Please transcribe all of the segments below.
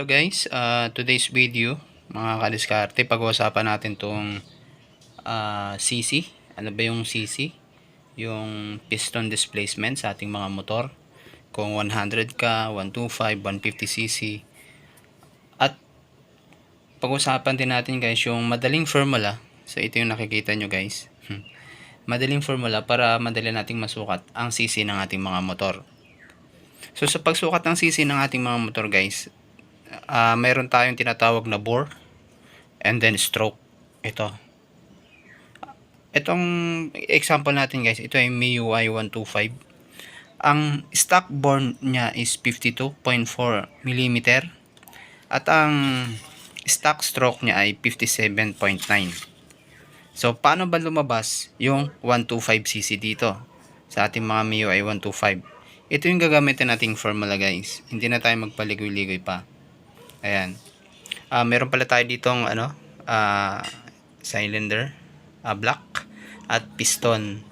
So guys, uh, today's video, mga kadiskarte, pag-uusapan natin tong uh, CC. Ano ba yung CC? Yung piston displacement sa ating mga motor. Kung 100k, 125, 150cc. At pag-usapan din natin guys yung madaling formula. So ito yung nakikita nyo guys. Hmm. Madaling formula para madali nating masukat ang CC ng ating mga motor. So sa pagsukat ng CC ng ating mga motor guys, uh, mayroon tayong tinatawag na bore and then stroke. Ito. Itong example natin guys, ito ay MIUI 125. Ang stock bore niya is 52.4 mm at ang stock stroke niya ay 57.9. So paano ba lumabas yung 125cc dito sa ating mga MIUI 125? Ito yung gagamitin nating formula guys. Hindi na tayo magpaligoy-ligoy pa. Ayan. Uh, meron pala tayo ditong ano, uh, cylinder, uh, block at piston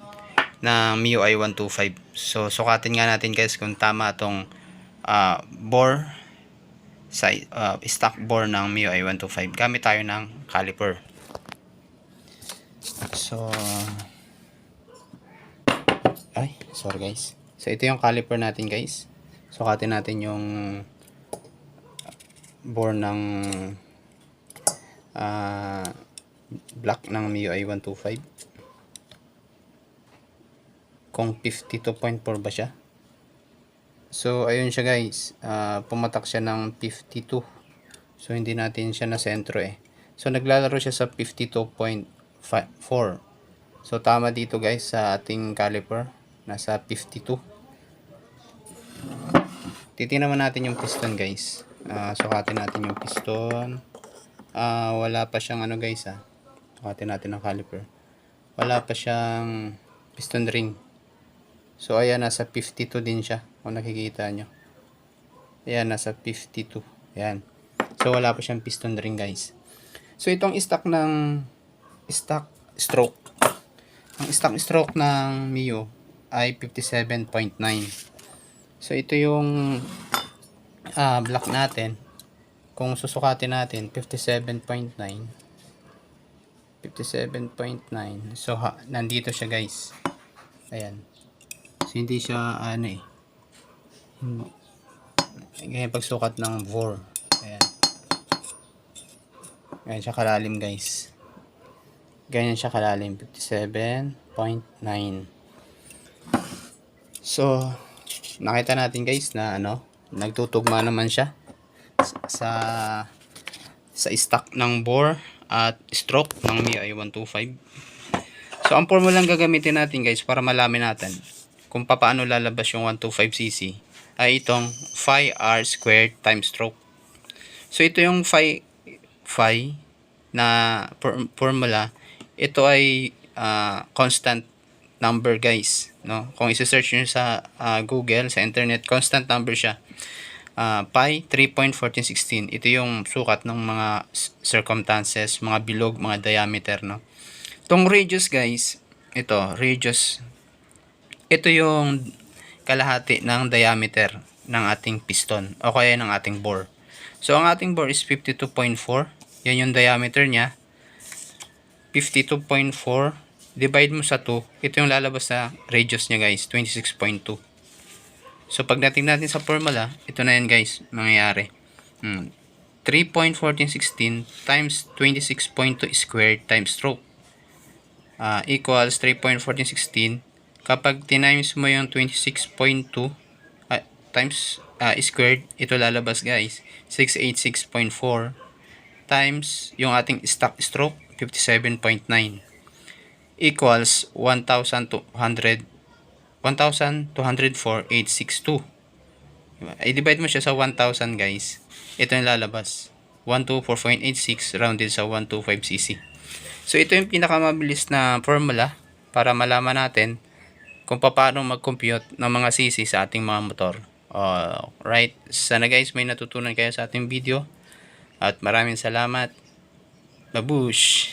na MIUI 125. So sukatin nga natin guys kung tama itong uh, bore sa uh, stock bore ng MIUI 125. Gamit tayo ng caliper. So ay, sorry guys. So ito yung caliper natin guys. Sukatin natin yung bore ng uh, block ng MIUI 125. Kung 52.4 ba siya? So ayun siya guys. Uh, pumatak siya ng 52. So hindi natin siya na sentro eh. So naglalaro siya sa 52.4. So tama dito guys sa ating caliper nasa 52 titingnan natin yung piston guys uh, sukatin natin yung piston. Uh, wala pa siyang ano guys ah. Sukatin natin ang caliper. Wala pa siyang piston ring. So ayan nasa 52 din siya kung nakikita nyo. Ayan nasa 52 ayan. So wala pa siyang piston ring guys. So itong stock ng stock stroke ang stock stroke ng Mio ay 57.9 so ito yung uh, block natin kung susukatin natin 57.9 57.9 so ha, nandito siya guys. Ayan. So hindi siya ano eh. Ganyan pagsukat ng vor ayan. Ganyan siya kalalim guys. Ganyan siya kalalim 57.9 So, nakita natin guys na ano, nagtutugma naman siya sa sa stock ng bore at stroke ng MIUI 125. So, ang formula gagamitin natin guys para malaman natin kung paano lalabas yung 125cc ay itong phi r squared times stroke. So, ito yung phi, phi na formula. Ito ay uh, constant number guys no? Kung i-search niyo sa uh, Google sa internet constant number siya. Uh, pi 3.1416 ito yung sukat ng mga circumstances mga bilog mga diameter no? Tong radius guys ito radius. Ito yung kalahati ng diameter ng ating piston o kaya ng ating bore. So ang ating bore is 52.4 yan yung diameter niya. 52.4 divide mo sa 2, ito yung lalabas sa radius niya guys, 26.2. So pagdating natin sa formula, ito na yan guys, mangyayari. Hmm. 3.1416 times 26.2 squared times stroke uh, equals 3.1416 kapag tinimes mo yung 26.2 uh, times uh, squared, ito lalabas guys, 686.4 times yung ating stock stroke, 57.9 equals 1,200 1,204,862. Diba? I-divide mo siya sa 1,000 guys. Ito yung lalabas. 124.86 rounded sa 125cc. So ito yung pinakamabilis na formula para malaman natin kung paano mag-compute ng mga cc sa ating mga motor. Uh, right. Sana guys may natutunan kayo sa ating video. At maraming salamat. Babush!